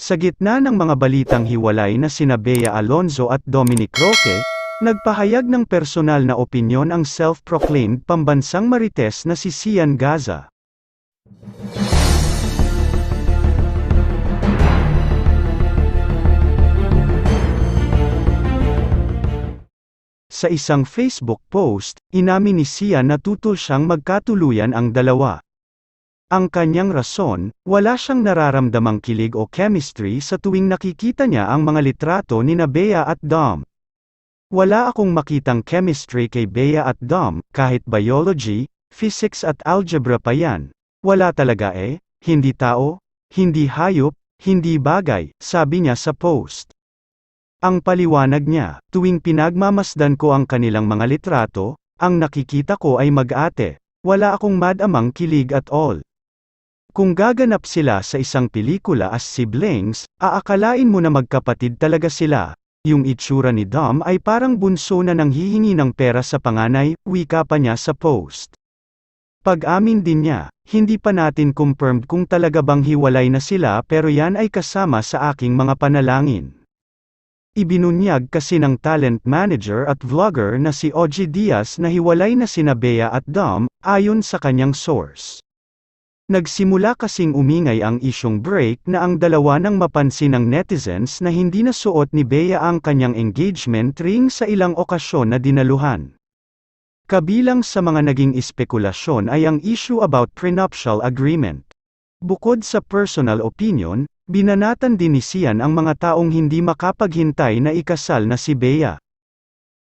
Sa gitna ng mga balitang hiwalay na sina Bea Alonzo at Dominic Roque, nagpahayag ng personal na opinyon ang self-proclaimed pambansang marites na si Sian Gaza. Sa isang Facebook post, inamin ni Sian na tutol siyang magkatuluyan ang dalawa. Ang kanyang rason, wala siyang nararamdamang kilig o chemistry sa tuwing nakikita niya ang mga litrato ni na Bea at Dom. Wala akong makitang chemistry kay Bea at Dom, kahit biology, physics at algebra pa yan. Wala talaga eh, hindi tao, hindi hayop, hindi bagay, sabi niya sa post. Ang paliwanag niya, tuwing pinagmamasdan ko ang kanilang mga litrato, ang nakikita ko ay mag-ate. Wala akong madamang kilig at all. Kung gaganap sila sa isang pelikula as siblings, aakalain mo na magkapatid talaga sila. Yung itsura ni Dom ay parang bunso na nanghihingi ng pera sa panganay, wika pa niya sa post. Pag-amin din niya, hindi pa natin confirmed kung talaga bang hiwalay na sila pero yan ay kasama sa aking mga panalangin. Ibinunyag kasi ng talent manager at vlogger na si Oji Diaz na hiwalay na sina Bea at Dom, ayon sa kanyang source. Nagsimula kasing umingay ang isyong break na ang dalawa nang mapansin ng netizens na hindi nasuot ni Bea ang kanyang engagement ring sa ilang okasyon na dinaluhan. Kabilang sa mga naging espekulasyon ay ang issue about prenuptial agreement. Bukod sa personal opinion, binanatan din ni Sian ang mga taong hindi makapaghintay na ikasal na si Bea.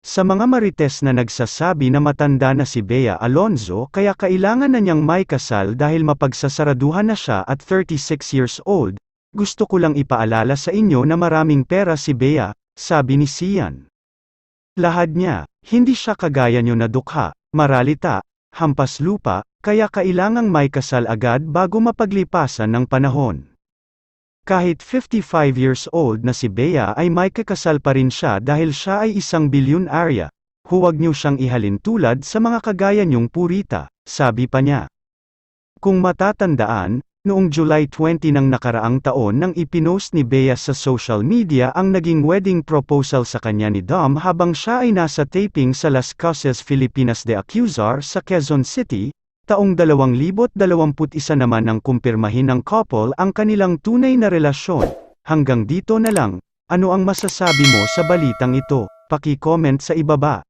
Sa mga marites na nagsasabi na matanda na si Bea Alonzo kaya kailangan na niyang may kasal dahil mapagsasaraduhan na siya at 36 years old, gusto ko lang ipaalala sa inyo na maraming pera si Bea, sabi ni Sian. Lahad niya, hindi siya kagaya niyo na dukha, maralita, hampas lupa, kaya kailangang may kasal agad bago mapaglipasan ng panahon. Kahit 55 years old na si Bea ay may kakasal pa rin siya dahil siya ay isang bilyonarya. Huwag niyo siyang ihalin tulad sa mga kagaya niyong purita, sabi pa niya. Kung matatandaan, noong July 20 ng nakaraang taon nang ipinost ni Bea sa social media ang naging wedding proposal sa kanya ni Dom habang siya ay nasa taping sa Las Casas Filipinas de Accusar sa Quezon City, Taong 2021 naman ang kumpirmahin ng couple ang kanilang tunay na relasyon. Hanggang dito na lang, ano ang masasabi mo sa balitang ito? Paki-comment sa ibaba.